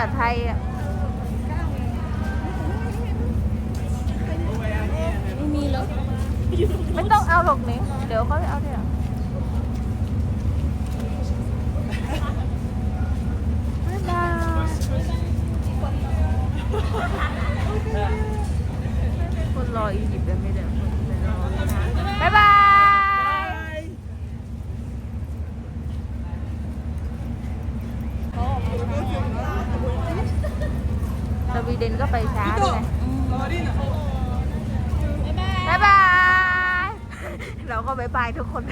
อะไม่มีแล้วไม่ต้องเอาหรอกนี้เดี๋ยวเขาเอาเดี๋ยวบ๊ายบายคนรออียิปต์กันไม่ได้คนไปรอบ๊ายบาย วีเดนก็ไปช้าด้วยบ๊ายบาย เราก็บ๊ายบายทุกคน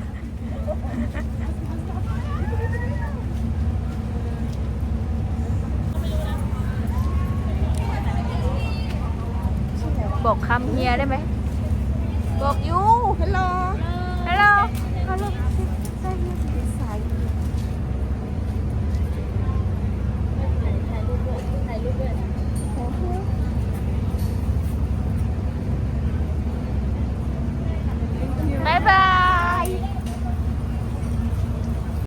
บอกคำเฮียได้ไหม บอกยูฮัลโหลฮัลโหลฮัลโหล